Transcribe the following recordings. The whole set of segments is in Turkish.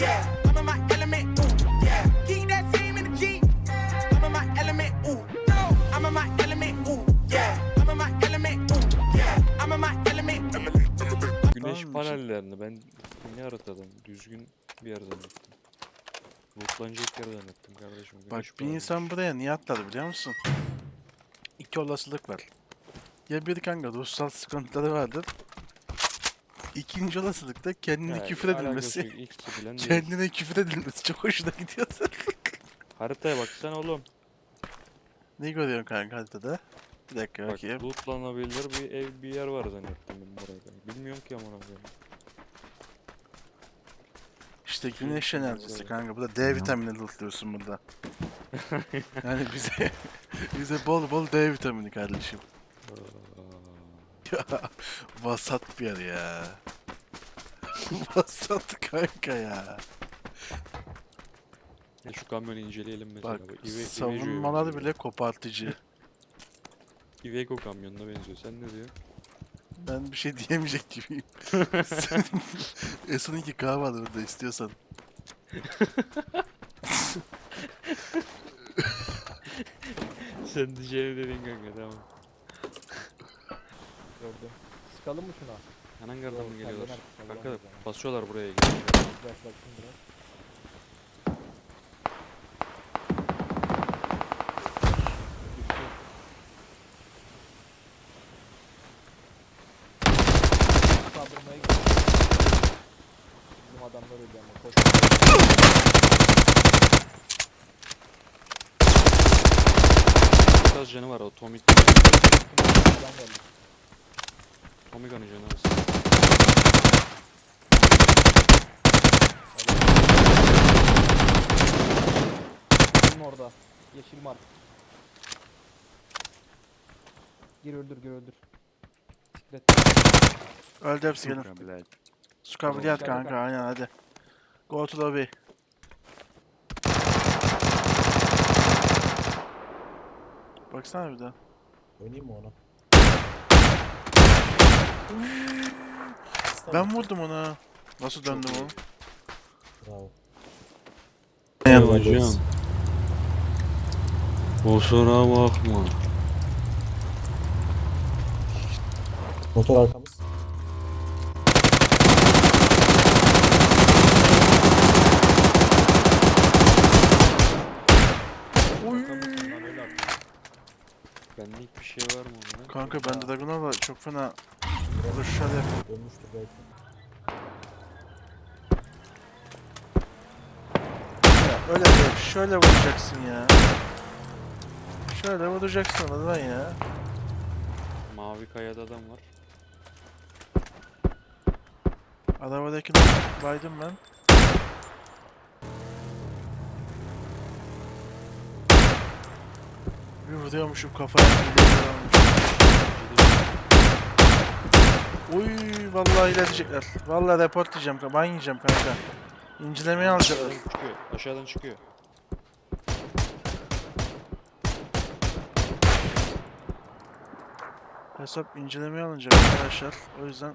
yeah. I'm in my element, ooh, yeah. Keep that same energy. I'm in my element, ooh, no. I'm in my element, ooh, yeah. I'm in my element, ooh, yeah. I'm in my element, Güneş panellerini ben ne haritadan düzgün bir yerden ettim. Bulutlanacak yerden ettim kardeşim. Bak güneş bir paneli. insan buraya niye atladı biliyor musun? İki olasılık var. Ya bir kanka ruhsal sıkıntıları vardır. İkinci olasılık da kendine Ya, küfür alakası edilmesi. yok, ikisi bilen değil. Kendine küfür edilmesi çok hoşuna gidiyor. Haritaya baksana oğlum. ne görüyorsun kanka haritada? Bir dakika Bak bakayım. lootlanabilir bir ev bir yer var zannettim ben buraya. Bilmiyorum ki amına koyayım. İşte güneş enerjisi kanka. Burada D vitamini lootluyorsun burada. yani bize bize bol bol D vitamini kardeşim. Aa, Ya vasat bir yer ya. vasat kanka ya. Ya şu kamyonu inceleyelim mesela. Bak Bu Ive- savunmalar bile kopartıcı. Iveco kamyonuna benziyor. Sen ne diyorsun? Ben bir şey diyemeyecek gibiyim. Sen S12 kahve var burada istiyorsan. Sen diyeceğini dedin kanka tamam. Gördüm. Sıkalım mı şuna? Anangardan Yok, mı geliyorlar? Kanka basıyorlar buraya. geliyor. Biraz baksın biraz. Kaldırmaya gidiyor. Bizim adamlar öldü ama koş. Biraz canı var o Tommy. Adam. Tommy gun'ı canı var. Kim orada? Yeşil mark. Gir öldür gir öldür. Siklet. Öldü hepsi gelin. Su kabiliyat Tamam. kanka aynen hadi. Go to lobby. Baksana bir daha. Oynayayım mı onu? Ben vurdum ona. Nasıl döndüm o? Bravo. Hocam. Kusura bakma. Motor arkamız. Benlik bir şey var mı? Kanka ben Dragunova çok fena yapıyor. Dönmüştür belki. Ya öyle değil. Şöyle vuracaksın ya. Şöyle vuracaksın lan ya. Mavi kayada adam var. Arabadaki baydım ben. Bir vuruyormuşum kafaya. bir vuruyormuş. Uy vallahi ilerleyecekler. Vallahi report diyeceğim. Ben yiyeceğim kanka. İncelemeye alacaklar. Aşağıdan çıkıyor. Aşağıdan çıkıyor. Hesap incelemeye alınacak arkadaşlar. O yüzden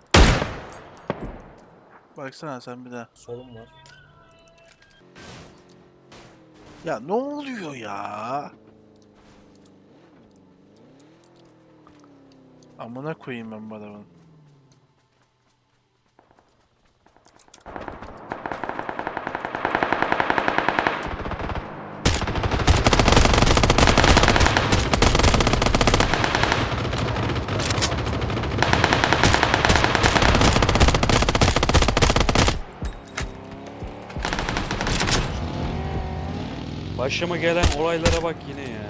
Baksana sen bir daha. Solum var. Ya ne oluyor ya? Amına koyayım ben bu adamın. Başıma gelen olaylara bak yine ya.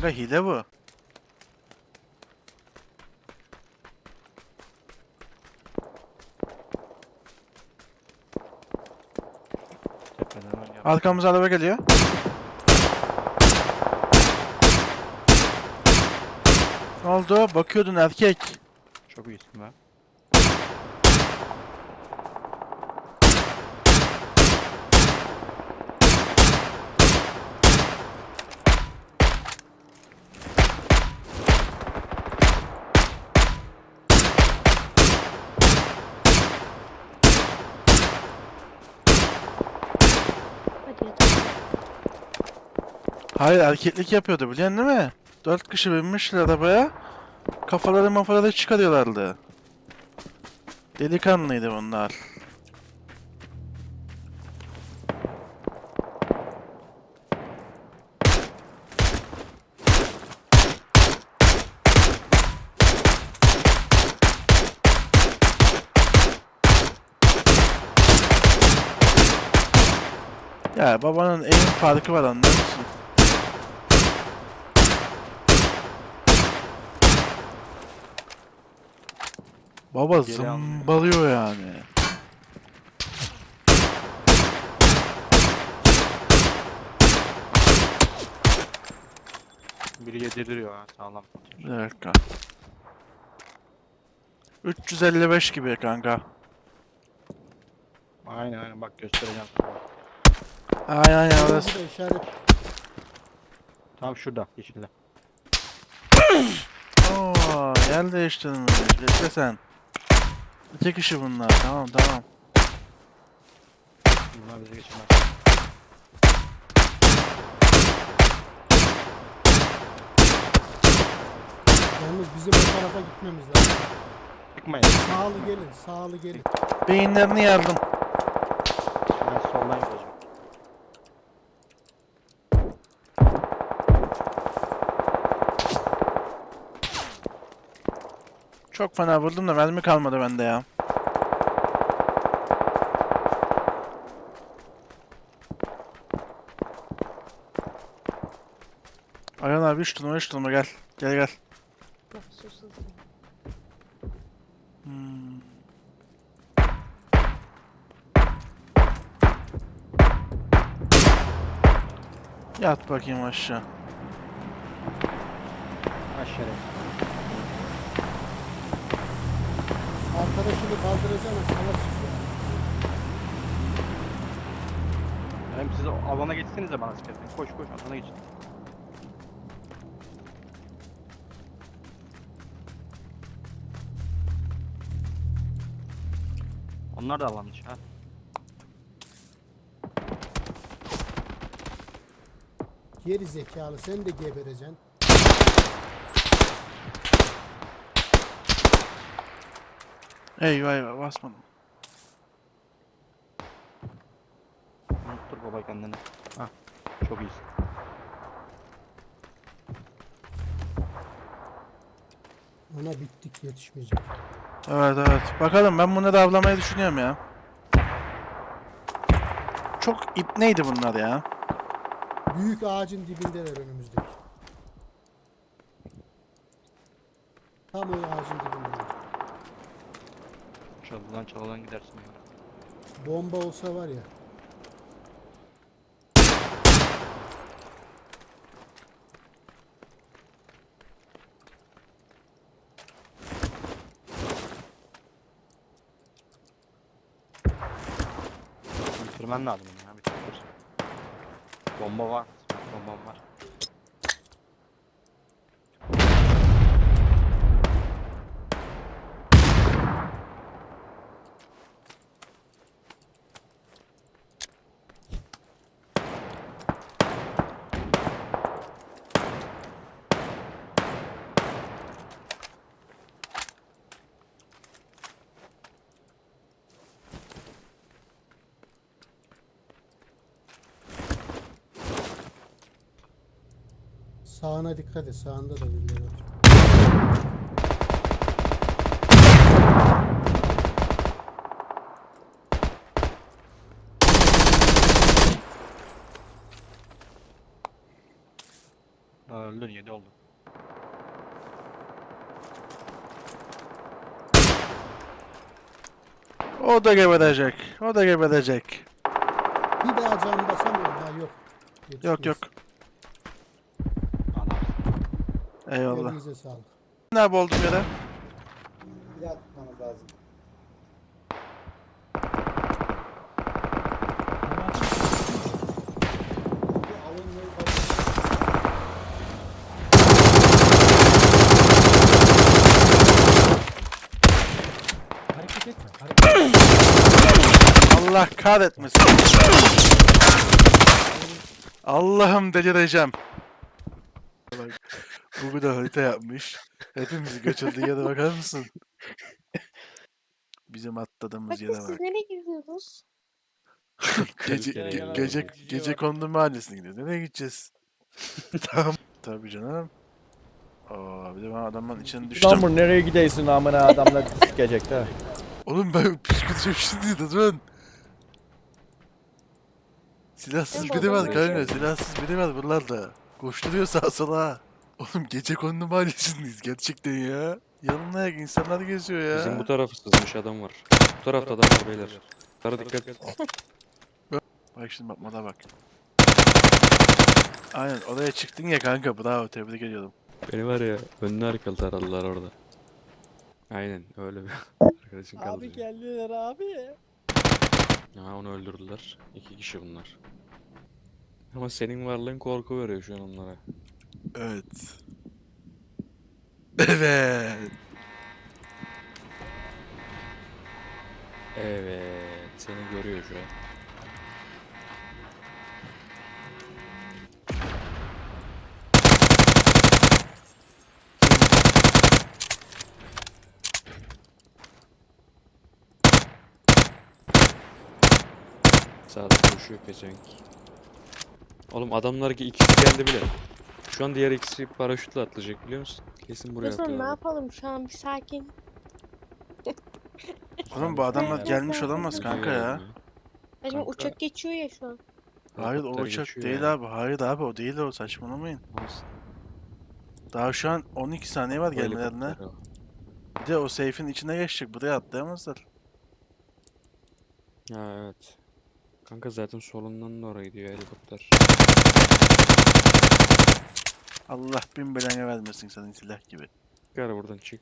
Kanka hile bu. Arkamıza araba geliyor. Ne oldu? Bakıyordun erkek. Çok iyisin be. Hayır erkeklik yapıyordu biliyorsun değil mi? Dört kişi binmişler arabaya. Kafaları mafaları çıkarıyorlardı. Delikanlıydı bunlar. Ya babanın eğim farkı var anlıyor musun? Baba Geri zımbalıyor yani. Biri yediriyor ha sağlam. Bir dakika. 355 gibi kanka. Aynen aynen bak göstereceğim. Aynen aynen orası. Burada işaret. Tam şurada yeşilde. Oo, yer değiştirmiş. Bekle sen. İki kişi bunlar. Tamam tamam. Bunlar bize geçirmez. Yalnız bizim o tarafa gitmemiz lazım. Çıkmayın. Sağlı gelin, sağlı gelin. Beyinlerini yardım. Çok fena vurdum da mermi kalmadı bende ya. Ayhan abi 3 turma 3 turma gel. Gel gel. Bak. Hmm. Yat bakayım aşağı. Aşağı. Arkadaşını kaldıracağına sana çıkıyor. Hem siz alana geçsenize bana sıkıntı. Koş koş alana geçin. Onlar da alanmış ha. Geri zekalı sen de gebereceksin. Eyvah eyvah basmadım. Unuttur baba kendini. Ha. Çok iyisin. Ona bittik yetişmeyecek. Evet evet. Bakalım ben bunları avlamayı düşünüyorum ya. Çok ipneydi bunlar ya. Büyük ağacın dibindeler önümüzdeki. Tam o ağacın dibindeler. Çalıdan çalıdan gidersin. ya. Bomba olsa var ya. Bitirmen lazım ya. Bitir. Bomba var. Bombam var. Sağına dikkat et. Sağında da birileri var. Ha, öldün yedi oldu. O da geberecek. O da geberecek. Bir daha can basamıyorum ha yok. Yok yok. Adam. Eyvallah. Elinize sağlık. Ne abi oldum yere? Bir daha tutmanız lazım. Hareket etme. Hareket Allah kahretmesin. Allah'ım delireceğim. Bu bir de harita yapmış. Hepimizi götürdüğü yere bakar mısın? Bizim atladığımız Bakın yere siz bak. nereye gidiyorsunuz? Gece, ge- yalan gece, oldu. gece kondu mahallesine gidiyoruz. Nereye gideceğiz? tamam. Tabii canım. Aa, bir de ben adamın içine düştüm. Lan bu nereye gidiyorsun amına adamlar sikecek de. Oğlum ben psikoloji şimdi dedim. Silahsız En biri var baba kanka, şey. silahsız biri var buralarda. Koşturuyor sağa sola. Oğlum gece kondu mahallesindeyiz gerçekten ya. Yanına ayak insanlar geziyor ya. Bizim bu tarafı sızmış adam var. Bu tarafta adam var beyler. Kara dikkat. Bak şimdi bak bana bak. Aynen oraya çıktın ya kanka bravo tebrik ediyorum. Beni var ya önüne arkalı taradılar orada. Aynen öyle bir arkadaşın kaldı. Abi geldiler abi. Ha onu öldürdüler. İki kişi bunlar. Ama senin varlığın korku veriyor şu an onlara. Evet. Evet. Evet, seni görüyor şu an. Sağda koşuyor pezevenk. Oğlum adamlar ki ikisi geldi bile. Şu an diğer ikisi paraşütle atlayacak biliyor musun? Kesin buraya Kızım ne yapalım şu an bir sakin. Oğlum bu adamlar Evet, gelmiş evet, olamaz kanka ya. Ya Şimdi Kanka. uçak geçiyor ya şu an. Hayır o Helikopter uçak geçiyor değil ya. abi. Hayır abi o değil o saçmalamayın. Olsun. Daha şu an 12 saniye var gelmelerine. helikopter. Bir de o seyfin içine geçecek. Buraya atlayamazlar. Ha evet. Kanka zaten solundan da oraya gidiyor helikopter. Allah bin belanı vermesin senin silah gibi. Çıkar buradan çık.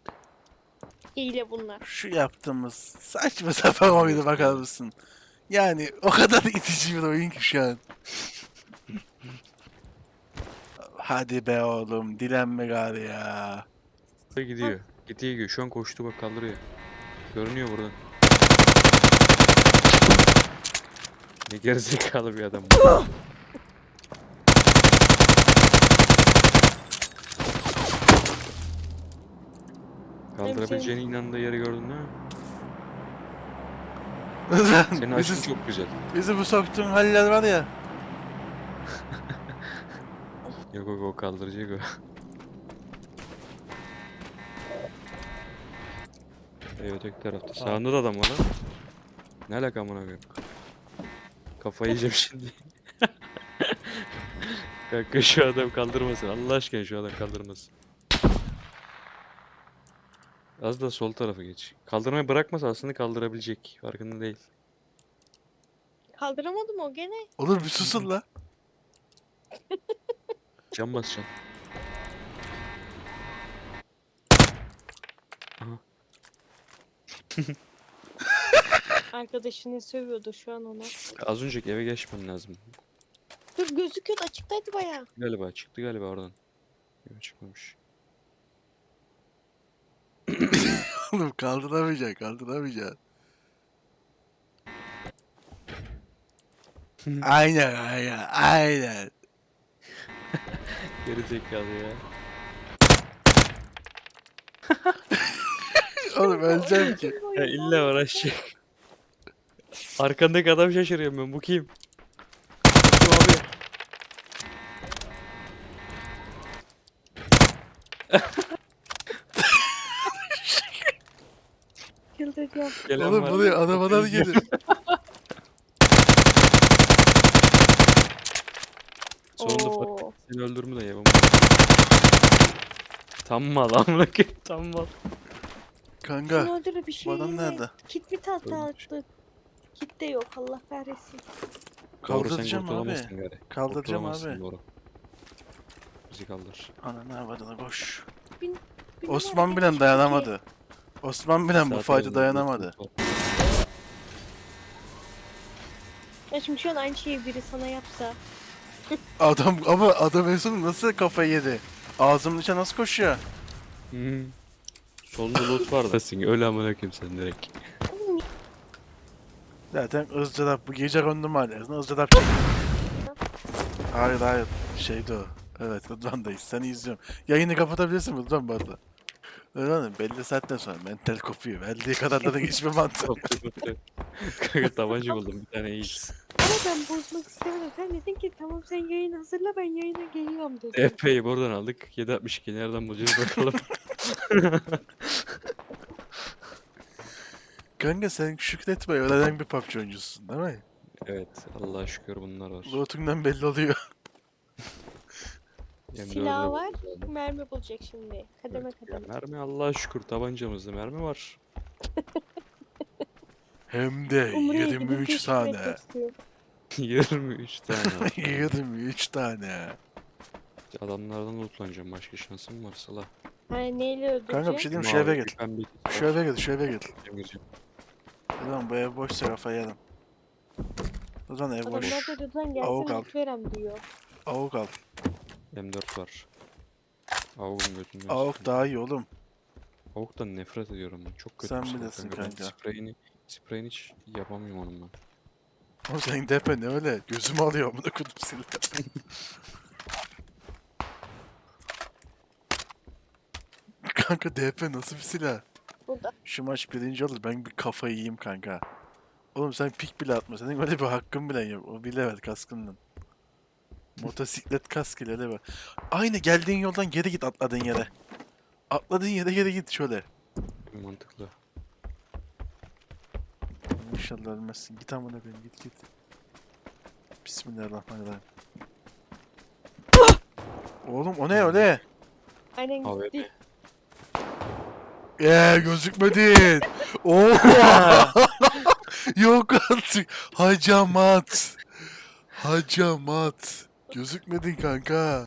Hile bunlar. Şu yaptığımız saçma sapan oyunu bakar mısın? Yani o kadar itici bir oyun ki şu an. Hadi be oğlum dilenme gari ya. Buraya gidiyor. Gidiyor gidiyor. Şu an koştu bak kaldırıyor. Görünüyor buradan. Ne gerizekalı bir adam bu. Kaldırabileceğine inandığı yeri gördün değil mi? Senin aşkın bizi, çok güzel. bizi bu soktuğun haller var ya. Yok yok o kaldıracak o. Evet öteki tarafta. Sağında da adam var lan. Ne alaka amına koyayım? Kafayı yiyeceğim şimdi. Kanka şu adam kaldırmasın. Allah aşkına şu adam kaldırmasın. Az da sol tarafa geç. Kaldırmayı bırakmasa aslında kaldırabilecek. Farkında değil. Kaldıramadım o gene. Oğlum bir susun la. Can basacaksın. Arkadaşını sövüyordu şu an ona. Az önceki eve geçmen lazım. Dur gözüküyordu açıktaydı baya. Galiba çıktı galiba oradan. Yok çıkmamış. Oğlum kaldıramayacaksın kaldıramayacaksın. aynen aynen aynen. Geri zekalı ya. Oğlum öleceğim ki. Ya illa uğraşacak. Arkandaki adam şaşırıyorum ben. Bu kim? Bu kim abi? Gelen Oğlum var. buraya arabalar gelir. Sonunda fark Oo. seni öldürme de yapamam. Tam mal amına koyayım tam mal. Kanka Bunu öldürür bir şey. adam nerede? Kit mi tatlı Ölmüş. attı? Kit de yok Allah kahretsin. Doğru sen Kaldıracağım abi. gari. Kaldıracağım Kurtulamazsın, abi. Doğru. Bizi kaldır. Ananı avradını koş. Bir Osman numara bilen geçmiş dayanamadı. Osman bilen bu biz dayanamadı. Ya şimdi şu an aynı şeyi biri sana yapsa. Adam ama adam en son nasıl kafayı yedi? Ağzımın içine nasıl koşuyor? Hı. Solunda loot var da. Sen öyle amına koyayım sen direkt. Zaten ızdırap bu gece rondum hala. çek. Hayır hayır. Şeydi o. Evet Rıdvan'dayız. Seni izliyorum. Yayını kapatabilirsin mi Rıdvan bu arada? Rıdvan'ım belli saatten sonra mental kopuyor. Verdiği kadarları geçme mantığı. Kanka tabanca buldum bir tane iyi. Ama ben bozmak istemedim. Sen dedin ki tamam sen yayın hazırla ben yayına geliyorum dedin. Epey buradan aldık. 762 nereden bulacağız bakalım. Kanka sen şükretme öğrenen bir PUBG oyuncusun değil mi? evet Allah'a şükür bunlar var. Lootundan belli oluyor. M4'e Silahı var. Mermi bulacak şimdi. Kademe Evet, ya kademe. mermi Allah'a şükür tabancamızda mermi var. Hem de gidip 23 keşif tane. etmek istiyorum. 23 tane. var. 23 tane. Adamlardan lootlanacağım başka şansım varsa la. Ha neyle öldürecek? Kanka bir şey diyeyim mi? şu eve gel. Şu var. eve gel, şu eve gel. Ulan bu ev boşsa kafa yedim. Zaman ev boş. Adamlar da Avuk gelsin al. loot verem diyor. Avuk al. M4 var. Avuk'un götünden Avuk daha iyi oğlum. Avuk'tan nefret ediyorum ben. Çok kötü Sen bir bilirsin Ben kanka. Spreyini, spreyini hiç yapamıyorum onun ben. Oğlum senin depe ne öyle? Gözümü alıyor amına kodum silah. kanka DP nasıl bir silah? Burada. Şu maç birinci olur ben bir kafayı yiyeyim kanka. Oğlum sen pik bile atma. Senin öyle bir hakkın bile yok. O bile ver kaskından. Motosiklet kask ile de ver. Aynı geldiğin yoldan geri git atladığın yere. Atladığın yere geri git şöyle. Mantıklı. İnşallah ölmezsin. Git amına koyayım git git. Bismillahirrahmanirrahim. Oğlum o ne öyle? Aynen gitti. Eee gözükmedin. Oha. Yok artık. Hacamat. Hacamat. Gözükmedin kanka.